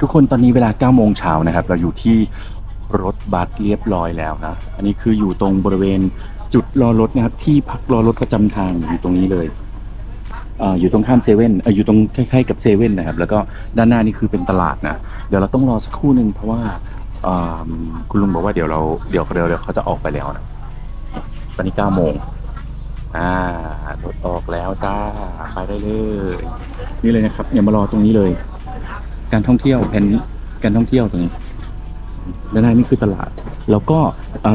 ทุกคนตอนนี้เวลา9โมงเช้านะครับ เราอยู่ที่รถบัสเรียบร้อยแล้วนะ อันนี้คืออยู่ตรงบริเวณจุดรอรถนะครับ ที่พักรอรถประจำทางอยู่ตรงนี้เลยเอ่ออยู่ตรงข้ามเซเว่นอยู่ตรงใกล้ๆกับเซเว่นนะครับ แล้วก็ด้านหน้านี่คือเป็นตลาดนะ เดี๋ยวเราต้องรอสักครู่หนึ่งเพราะว่าเอ่อคุณลุงบอกว่าเดี๋ยวเราเดี๋ยวเดี๋ยวเดี๋ยวเขาจะออกไปแล้วนะ ตอนนี้9โมงอ่ารถออกแล้วจ้าไปได้เลย นี่เลยนะครับเนี่ยมารอตรงนี้เลย การท่องเที่ยวแผนการท่องเที่ยวตรงนี้ด้านหน้านี่คือตลาด แล้วก็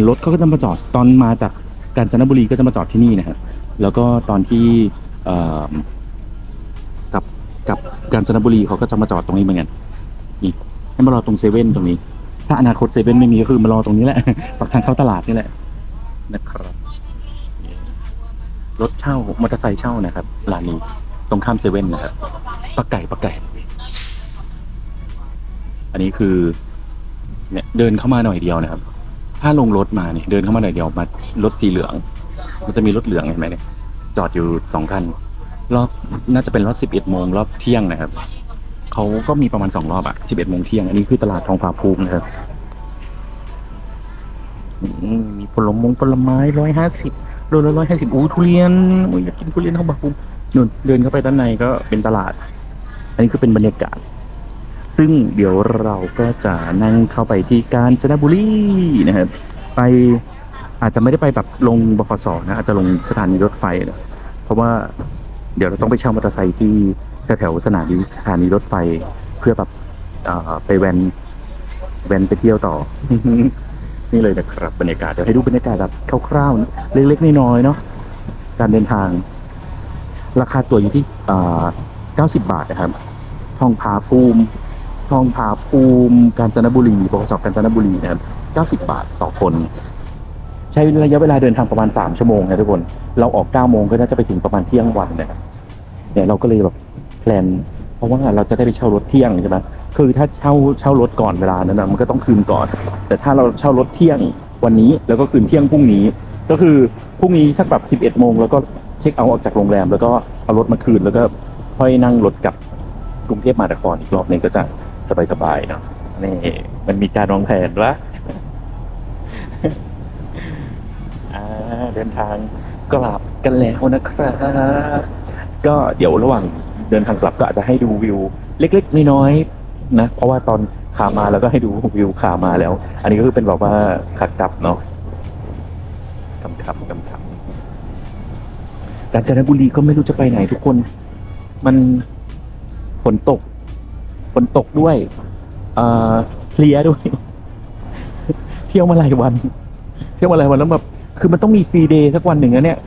รถเขาก็จะมาจอดตอนมาจากกาญจนบุรีก็จะมาจอดที่นี่นะครับแล้วก็ตอนที่กับกับกาญจนบุรีเขาก็จะมาจอดตรงนี้เหมือนกันนี่ให้มารอตรงเซเว่นตรงนี้ ถ้าอนาคตเซเว่นไม่มีก็คือมารอตรงนี้แหละปากทางเข้าตลาดนี่แหละนะครับรถเช่ามอเตอร์ไซค์เช่านะครับร้านนี้ตรงข้ามเซเว่นนะครับปลาไก่ปลาไก่ อันนี้คือเนี่ยเดินเข้ามาหน่อยเดียวนะครับ ถ้าลงรถมาเนี่ยเดินเข้ามาหน่อยเดียวมารถสีเหลือง มันจะมีรถเหลืองเห็นไหมเนี่ยจอดอยู่สองคันรอบน่าจะเป็นรอบสิบเอ็ดโมงรอบเที่ยงนะครับเขาก็มีประมาณสองรอบอะสิบเอ็ดโมงเที่ยงอันนี้คือตลาดทองผาภูมินะครับมมีผลมงผลไม้ร้อยห้าสิบโลละร้อยห้าสิบอู้ทุเรียนอุ้ยอยากกินทุเรียนทองผาภูมินู่นเดินเข้าไปด้านในก็เป็นตลาด อันนี้คือเป็นบรรยากาศ ซึ่งเดี๋ยวเราก็จะนั่งเข้าไปที่กาญจนบุรีนะครับ ไปอาจจะไม่ได้ไปแบบลงบขสนะอาจจะลงสถานีรถไฟนะเพราะว่าเดี๋ยวเราต้องไปเช่ามอเตอร์ไซค์ที่แถวสถานีสถานีรถไฟเพื่อแบบไปแวนแวนไปเที่ยวต่อ นี่เลยนะครับบรรยากาศเดี๋ยวให้ดูบรรยากาศแบบคร่าวๆ เล็กๆน้อยๆเนาะการเดินทาง ราคาตั๋วอยู่ที่90 บาทนะครับทองผาภูมิ ทองผาภูมิกาญจนบุรีบขสกาญจนบุรีนะครับ90 บาทต่อคน ใช้ระยะเวลาเดินทางประมาณ 3 ชั่วโมงนะทุกคน เราออก9โมงก็น่าจะไปถึงประมาณเที่ยงวันนะครับเนี่ยเราก็เลยแบบแพลนเพราะว่าเราจะได้ไปเช่ารถเที่ยงใช่ไหมคือถ้าเช่าเช่ารถก่อนเวลานั้นนะมันก็ต้องคืนก่อน แต่ถ้าเราเช่ารถเที่ยงวันนี้แล้วก็คืนเที่ยงพรุ่งนี้ ก็คือพรุ่งนี้สักแบบ11โมงแล้วก็เช็คเอาท์ออกจากโรงแรม แล้วก็เอารถมาคืนแล้วก็ค่อยนั่งรถกลับกรุงเทพมหานครอีกรอบหนึงก็จะ สบายๆเนาะนี่มันมีการวางแผนละอ่าเดินทางกลับกันแล้วนะครับก็เดี๋ยวระหว่างเดินทางกลับก็อาจจะให้ดูวิว เล็กๆน้อยๆนะ เพราะว่าตอนขามาแล้วก็ให้ดูวิวขามาแล้ว อันนี้ก็คือเป็นแบบว่าขากลับเนาะคำคำคำคำกาญจนบุรีก็ไม่รู้จะไปไหนทุกคน มันฝนตก ฝนตกด้วยเอ่อเพลียด้วย เที่ยวมาหลายวัน เที่ยวมาหลายวันแล้วแบบคือมันต้องมีฟรีเดย์สักวันหนึ่งนะเนี่ย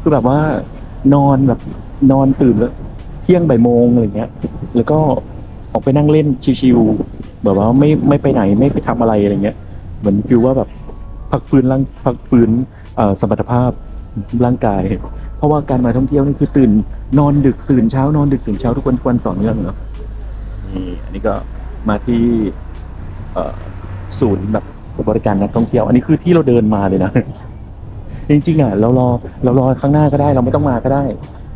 คือแบบว่านอนแบบนอนตื่นแล้วเที่ยงบ่ายโมงอะไรเงี้ย แล้วก็ออกไปนั่งเล่นชิวๆแบบว่าไม่ไม่ไปไหนไม่ไปทำอะไรอะไรเงี้ย เหมือนฟิลว่าแบบพักฟื้นร่างพักฟื้นสมรรถภาพร่างกาย เพราะว่าการมาท่องเที่ยวนี่คือตื่นนอนดึกตื่นเช้านอนดึกตื่นเช้าทุกวันทุกวันต่อเนื่องเนาะ นี่อันนี้ก็มาที่ศูนย์แบบบริการนักท่องเที่ยว อันนี้คือที่เราเดินมาเลยนะ จริงๆอะเรารอเรารอข้างหน้าก็ได้ เราไม่ต้องมาก็ได้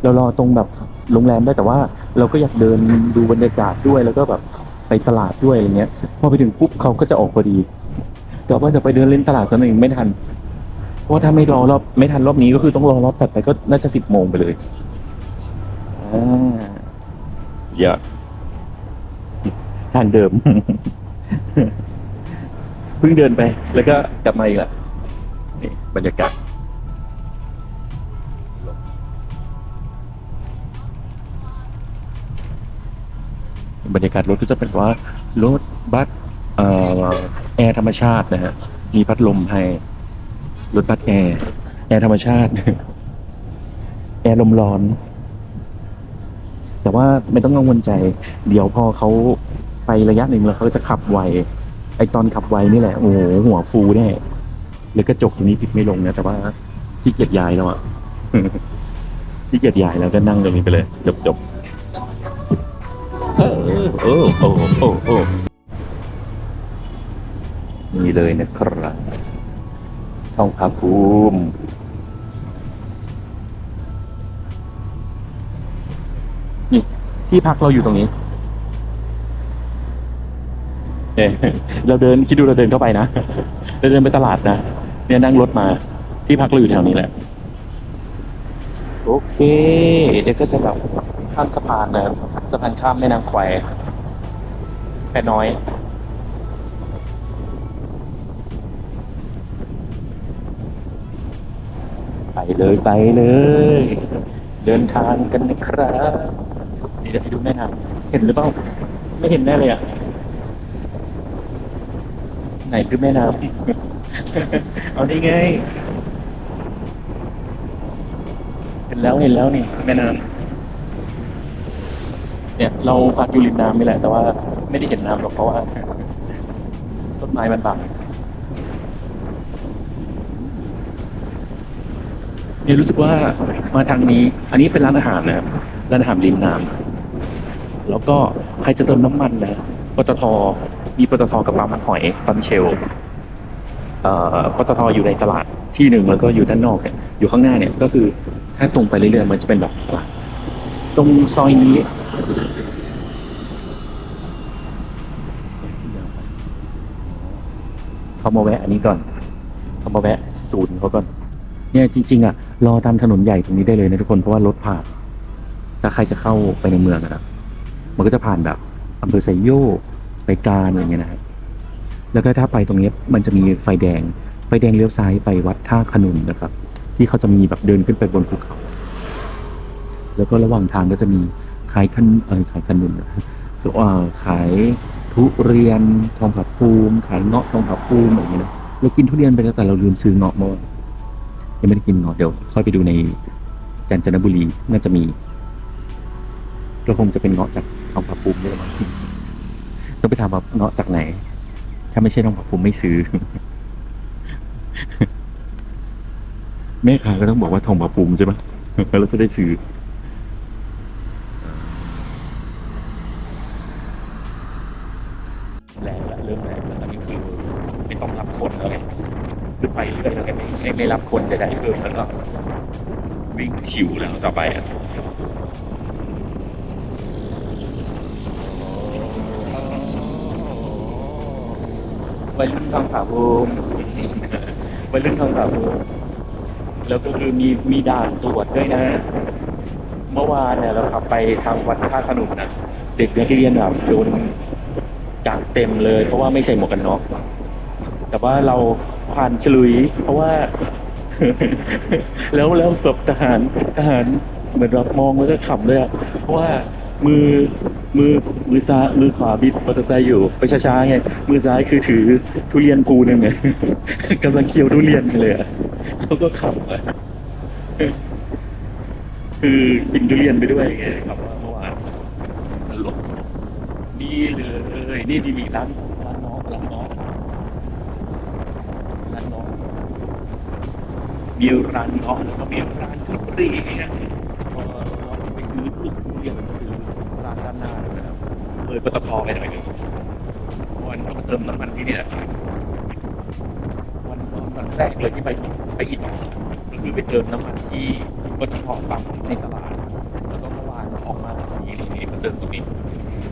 เรารอตรงแบบโรงแรมได้แต่ว่า เราก็อยากเดินดูบรรยากาศด้วยแล้วก็แบบไปตลาดด้วยอะไรเงี้ยพอไปถึงปุ๊บเขาก็จะออกพอดีแต่ว่าจะไปเดินเล่นตลาดสักหนึ่งไม่ทัน เพราะว่าถ้าไม่รอรอบไม่ทันรอบนี้ก็คือต้องรอรอบถัดไปก็น่าจะสิบโมงไปเลยอ่าอย่า ทางเดิม เพิ่งเดินไป แล้วก็กลับมาอีกละนี่บรรยากาศบรรยากาศรถก็จะเป็นว่ารถบัสแอร์ธรรมชาตินะฮะ มีพัดลมให้ รถบัสแอร์ แอร์ธรรมชาติ แอร์ลมร้อน แต่ว่าไม่ต้องกังวลใจ เดี๋ยวพอเขา ไประยะหนึ่งแล้วเขาจะขับไวไอตอนขับไวนี่แหละโอ้โหหัวฟูแน่แล้วกระจกตรงนี้ปิดไม่ลงนะแต่ว่าที่เกียจยายแล้วอะที่เกียจยายแล้วก็นั่งตรงนี้ไปเลย จบจบๆเออโอ้โอ้โอ้โอ้นี่เลยนะครับทองผาภูมินี่ที่พักเราอยู่ตรงนี้ เนี่ยเราเดินคิดดูเราเดินเข้าไปนะเราเดินไปตลาดนะเนี่ยนั่งรถมาที่พักเราอยู่แถวนี้แหละ โอเค เดี๋ยวก็จะแบบข้ามสะพานนะสะพานข้ามแม่นางแควแค่น้อยไปเลยไปเลย เดินทางกันนะครับนี่เดี๋ยวไปดูแม่น้ำเห็นหรือเปล่า ไม่เห็นแน่เลยอะ ไหนคือแม่น้ำ เอานี่ไง เห็นแล้วเห็นแล้วนี่แม่น้ำเนี่ย เราพักอยู่ริมน้ำนี่แหละ แต่ว่าไม่ได้เห็นน้ำหรอกเพราะว่าต้นไม้มันบังเนี่ยรู้สึกว่ามาทางนี้ อันนี้เป็นร้านอาหารนะครับร้านอาหารริมน้ำแล้วก็ใครจะเติมน้ำมันนะปตท มีปตทกับปั๊มมันหอยปั๊มเชลปตทอยู่ในตลาดที่หนึ่งแล้วก็อยู่ด้านนอกเนี่ยอยู่ข้างหน้าเนี่ยก็คือถ้าตรงไปเรื่อยๆมันจะเป็นแบบตลาดตรงซอยนี้เขามาแวะอันนี้ก่อนเขามาแวะศูนย์เขาก่อนเนี่ยจริง ๆ อะ รอตามถนนใหญ่ตรงนี้ได้เลยนะทุกคนเพราะว่ารถผ่านถ้าใครจะเข้าไปในเมืองนะครับ มันก็จะผ่านแบบอำเภอไซโยก ไปการอะไรเงี้ยนะครับแล้วก็ถ้าไปตรงนี้มันจะมีไฟแดง ไฟแดงเลี้ยวซ้ายไปวัดท่าขนุนนะครับ ที่เขาจะมีแบบเดินขึ้นไปบนภูเขา แล้วก็ระหว่างทางก็จะมีขายขนเออขายขนุนนะคือว่าขายทุเรียนทองผาภูมิขายเงาะทองผาภูมิอะไรอย่างเงี้ยนะเรากินทุเรียนไปแล้วแต่เราลืมซื้อเงาะมายังไม่ได้กินเงาะเดี๋ยวค่อยไปดูในกาญจนบุรีน่าจะมีก็คงจะเป็นเงาะจากทองผาภูมินี่แหละมั้ง ต้องไปถามว่าเงาะจากไหน ถ้าไม่ใช่ทองผาภูมิไม่ซื้อแม่ค้าก็ต้องบอกว่าทองผาภูมิใช่ไหมแล้วเราจะได้ซื้อแรงละเริ่มแรงแล้วตอนนี้คือไม่ต้องรับคนแล้วไงคือไปเรื่อยแล้วไงไม่ไม่ไม่รับคนจะได้เพิ่มแล้วก็วิ่งคิวแล้วต่อไปอะ วัยรุ่นทางผาภูมิวัยรุ่นทางผาภูมิแล้วก็คือมีมีด่านตรวจด้วยนะ เมื่อวานเนี่ยเราขับไปทางวัดท่าขนุนนะเด็กนักเรียนแบบโดนจับเต็มเลย เพราะว่าไม่ใส่หมวกกันน็อกแต่ว่าเราผ่านฉลุย เพราะว่า แล้วแล้วแบบทหารทหารเหมือนแบบมองแล้วก็ขำเลยอะเพราะว่ามือ มือมือซ้ายมือขวาบิดมอเตอร์ไซค์อยู่ไปช้าๆไงมือซ้ายคือถือทุเรียนภูหนึงไงกำลังเคี้ยวทุเรียนเลยอะเขาก็ขำอะคือกินทุเรียนไปด้วยไงครับว่าเมื่อวานตลกนี่เลยนี่ดีมีร้านร้านน้องร้านน้องร้านเงาะมีร้านเงาะแล้วก็มีร้านทุเรียน เลยปตทไปหน่อยหนึงวันเราก็เติมน้ำมันที่นี่แหละวันวันแรกเลยที่ไปไปอีกต่อก็คือไปเติมน้ำมันที่ปตทปั๊มในตลาดแล้วก็เมื่อวานออกมาสักทีนี่นี่มาเติมตรงนี้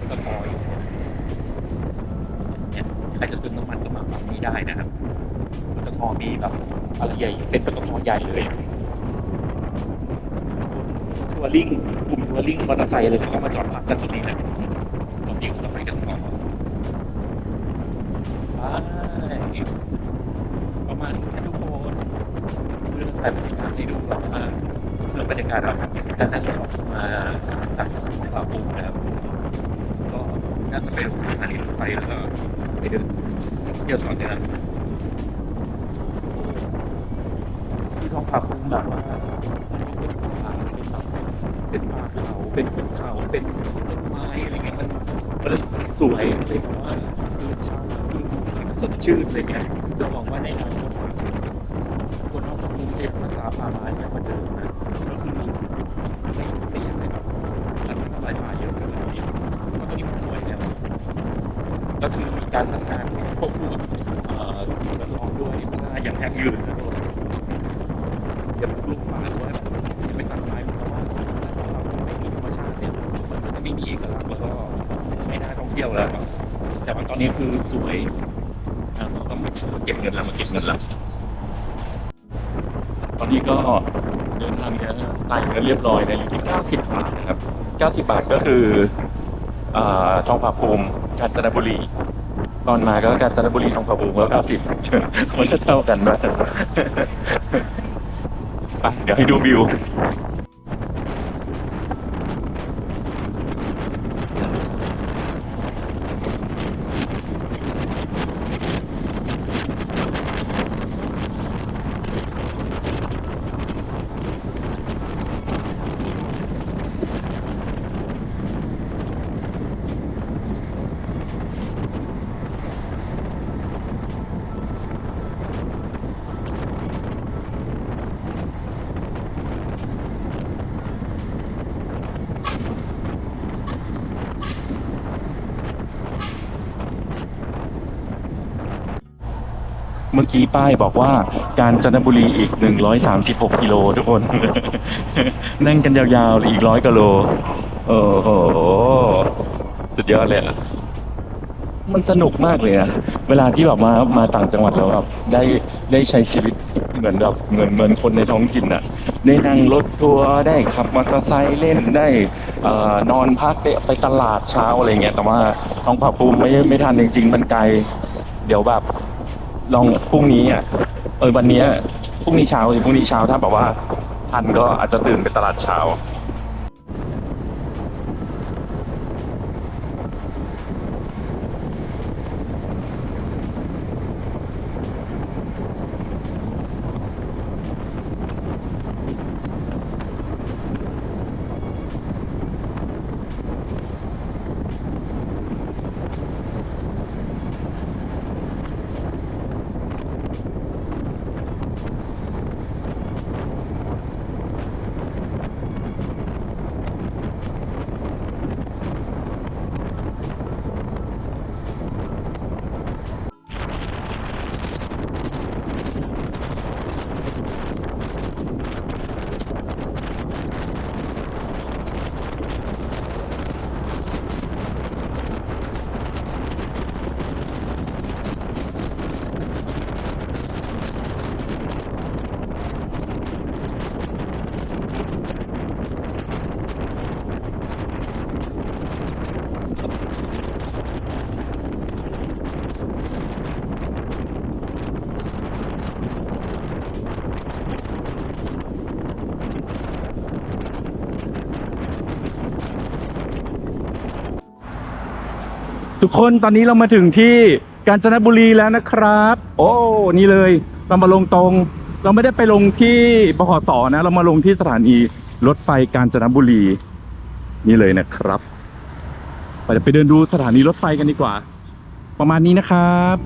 ปตทอยู่เนี่ยใครจะเติมน้ำมันก็มาปั๊มนี้ได้นะครับปตทมีแบบอะไรใหญ่เป็นปตทใหญ่เลยทัวริ่งกลุ่มทัวริ่งมอเตอร์ไซค์อะไรเขาก็มาจอดพักกันตรงนี้แหละ ตรงนี้ก็จะไปกันต่อไปประมาณนี้ทุกคนเรื่องถ่บรรยากาศให้ดูแบบว่าเรื่องบรรยากาศเราการนั่งรถมาจากลาปูนะครับก็น่าจะไปลงสถานีรถไฟแล้วก็ไปเดินเที่ยวต่อเนี่นที่ท้องผาภูมิแบบว่าเป็นป่าเป็นแบบ เป็นป่าเขาเป็นภูเขาเป็นต้นไม้อะไรเงี้ยมันมันเลยสวยเลยแบบว่าคือชาดูสดชื่นอะไรเงี้ยเราหวังว่าในอนาคตคนท้องผาภูมิจะรักษาป่าไม้เนี่ยเหมือนเดิมนะก็คือไม่ไม่อยากให้แบบตัดทำลายป่าเยอะเกินไปเพราะตรงนี้มันสวยแล้วก็คือการพัฒนาควบคู่กับเอ่อสิ่งแวดล้อมด้วยว่าอย่างยั่งยืนนะตัวอย่าปลูกป่าไปตัดไม้เพราะว่าถ้าเราไม่มีธรรมชาติเนี่ยมันก็จะไม่มีเอกลักษณ์ แล้วแต่ว่าตอนนี้คือสวยเราต้องเก็บเงินแล้วมาเก็บเงินแล้วตอนนี้ก็เดินทางเนี่ยจ่ายเงินเรียบร้อยในอยู่ที่ 90 บาทนะครับ 90 บาทก็คืออทองผาภูมิกาญจนบุรี ตอนมาก็กาญจนบุรีทองผาภูมิก็90มันก็เท่ากันนะไปเดี๋ยวให้ดูวิว เมื่อกี้ป้ายบอกว่าการจันทบุรีอีก 136กิโลทุกคน นั่งกันยาวๆเลยอีกร้อยกิโลโอ้โหสุดยอดเลยอะมันสนุกมากเลยอะเวลาที่แบบมามาต่างจังหวัดแล้วแบบได้ได้ใช้ชีวิตเหมือนแบบเหมือนเหมือนคนในท้องถิ่นอะได้นั่งรถทัวร์ได้ขับมอเตอร์ไซค์เล่นได้อนอนพักได้ไปตลาดเช้าอะไรเงี้ยแต่ว่าท้องผาภูมิไม่ไม่ทันจริงๆมันไกล เดี๋ยวแบบ ลองพรุ่งนี้อะเออวันเนี้ยพรุ่งนี้เช้าหรือพรุ่งนี้เช้าถ้าแบบว่าทันก็อาจจะตื่นไปตลาดเช้า ทุกคนตอนนี้เรามาถึงที่กาญจนบุรีแล้วนะครับ โอ้นี่เลยเรามาลงตรง เราไม่ได้ไปลงที่บขสนะ เรามาลงที่สถานีรถไฟกาญจนบุรี นี่เลยนะครับไปเดี๋ยวไปเดินดูสถานีรถไฟกันดีกว่า ประมาณนี้นะครับ